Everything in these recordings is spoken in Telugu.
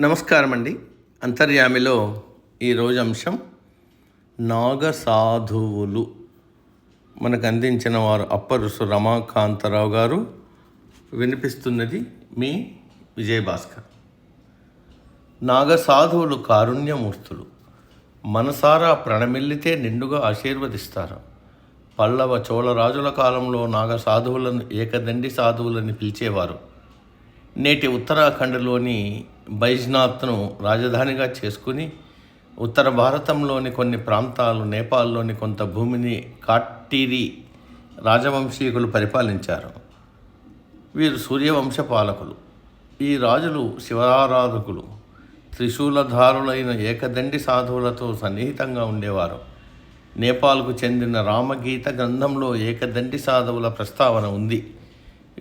నమస్కారం అండి అంతర్యామిలో ఈరోజు అంశం నాగ సాధువులు మనకు అందించిన వారు అప్పరుసు రమాకాంతరావు గారు వినిపిస్తున్నది మీ విజయభాస్కర్. నాగ సాధువులు కారుణ్యమూర్తులు. మనసారా ప్రణమిల్లితే నిండుగా ఆశీర్వదిస్తారు. పల్లవ చోళరాజుల కాలంలో నాగ సాధువులను ఏకదండి సాధువులని పిలిచేవారు. నేటి ఉత్తరాఖండ్లోని బైజ్నాథ్ను రాజధానిగా చేసుకుని ఉత్తర భారతంలోని కొన్ని ప్రాంతాలు నేపాల్లోని కొంత భూమిని కాట్టిరి రాజవంశీకులు పరిపాలించారు. వీరు సూర్యవంశ పాలకులు ఈ రాజులు శివారాధకులు. త్రిశూలధారులైన ఏకదండి సాధువులతో సన్నిహితంగా ఉండేవారు. నేపాల్కు చెందిన రామగీత గ్రంథంలో ఏకదండి సాధువుల ప్రస్తావన ఉంది.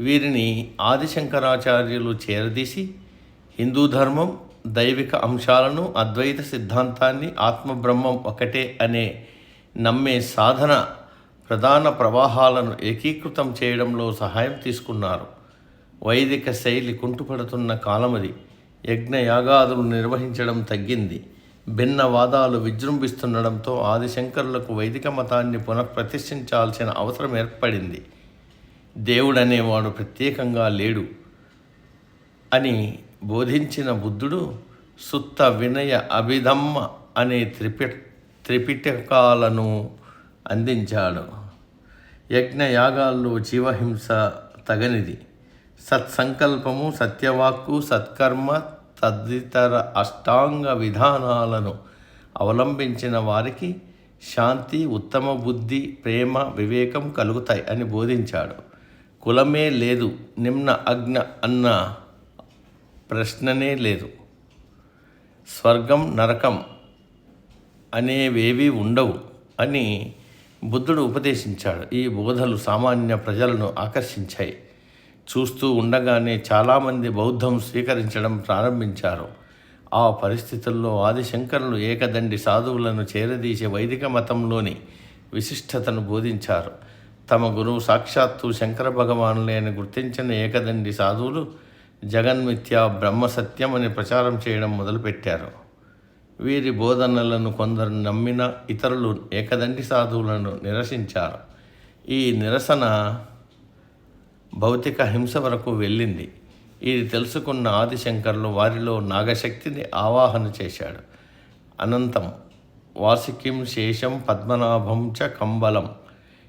వీరిని ఆదిశంకరాచార్యులు చేరదీసి హిందూ ధర్మం దైవిక అంశాలను అద్వైత సిద్ధాంతాన్ని ఆత్మబ్రహ్మం ఒకటే అనే నమ్మే సాధన ప్రధాన ప్రవాహాలను ఏకీకృతం చేయడంలో సహాయం తీసుకున్నారు. వైదిక శైలి కుంటుపడుతున్న కాలమది యజ్ఞయాగాదులు నిర్వహించడం తగ్గింది. భిన్న వాదాలు విజృంభిస్తుండడంతో ఆదిశంకరులకు వైదిక మతాన్ని పునఃప్రతిష్ఠించాల్సిన అవసరం ఏర్పడింది. దేవుడనేవాడు ప్రత్యేకంగా లేడు అని బోధించిన బుద్ధుడు సుత్త వినయ అభిధమ్మ అనే త్రిపి త్రిపిటకాలను అందించాడు. యజ్ఞయాగాల్లో జీవహింస తగనిది. సత్సంకల్పము సత్యవాక్కు సత్కర్మ తదితర అష్టాంగ విధానాలను అవలంబించిన వారికి శాంతి ఉత్తమ బుద్ధి ప్రేమ వివేకం కలుగుతాయి అని బోధించాడు. కులమే లేదు నిమ్న అగ్న అన్న ప్రశ్ననే లేదు. స్వర్గం నరకం అనేవేవి ఉండవు అని బుద్ధుడు ఉపదేశించాడు. ఈ బోధలు సామాన్య ప్రజలను ఆకర్షించాయి. చూస్తూ ఉండగానే చాలామంది బౌద్ధం స్వీకరించడం ప్రారంభించారు. ఆ పరిస్థితుల్లో ఆదిశంకరులు ఏకదండి సాధువులను చేరదీసే వైదిక మతంలోని విశిష్టతను బోధించారు. తమ గురువు సాక్షాత్తు శంకర భగవానులే అని గుర్తించిన ఏకదండి సాధువులు జగన్మిథ్య బ్రహ్మ సత్యం అని ప్రచారం చేయడం మొదలుపెట్టారు. వీరి బోధనలను కొందరు నమ్మిన ఇతరులు ఏకదండి సాధువులను నిరసించారు. ఈ నిరసన భౌతిక హింస వరకు వెళ్ళింది. ఇది తెలుసుకున్న ఆదిశంకర్లు వారిలో నాగశక్తిని ఆవాహన చేశాడు. అనంతం వార్షికం శేషం పద్మనాభం చ కంబలం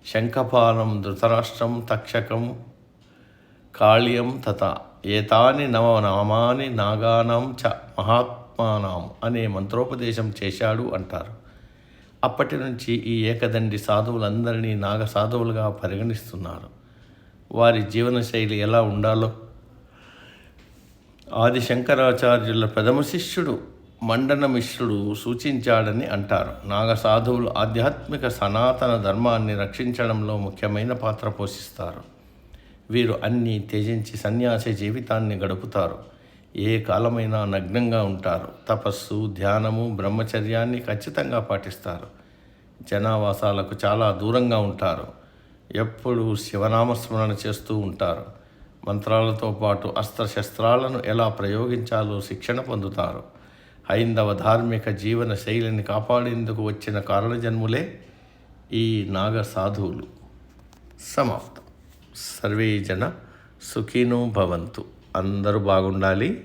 శంఖపాలం ధృతరాష్ట్రం తక్షకం కాళ్యం తథా ఏతాని నవ నాగానం చ మహాత్మానాం అనే మంత్రోపదేశం చేశాడు అంటారు. అప్పటి నుంచి ఈ ఏకదండి సాధువులందరినీ నాగ సాధువులుగా పరిగణిస్తున్నారు. వారి జీవనశైలి ఎలా ఉండాలో? ఆది శంకరాచార్యుల ప్రథమ శిష్యుడు మండన మిశ్రుడు సూచించాడని అంటారు. నాగసాధువులు ఆధ్యాత్మిక సనాతన ధర్మాన్ని రక్షించడంలో ముఖ్యమైన పాత్ర పోషిస్తారు. వీరు అన్నీ త్యజించి సన్యాసి జీవితాన్ని గడుపుతారు. ఏ కాలమైనా నగ్నంగా ఉంటారు. తపస్సు ధ్యానము బ్రహ్మచర్యాన్ని ఖచ్చితంగా పాటిస్తారు. జనావాసాలకు చాలా దూరంగా ఉంటారు. ఎప్పుడూ శివనామస్మరణ చేస్తూ ఉంటారు. మంత్రాలతో పాటు అస్త్రశస్త్రాలను ఎలా ప్రయోగించాలో శిక్షణ పొందుతారు. ఐందవ ధార్మిక జీవన శైలిని కాపాడేందుకు వచ్చిన కారణజన్ములే ఈ నాగ సాధువులు సమాప్తం. సర్వే జన సుఖీనో భవంతు. అందరూ బాగుండాలి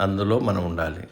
అందులో మనం ఉండాలి.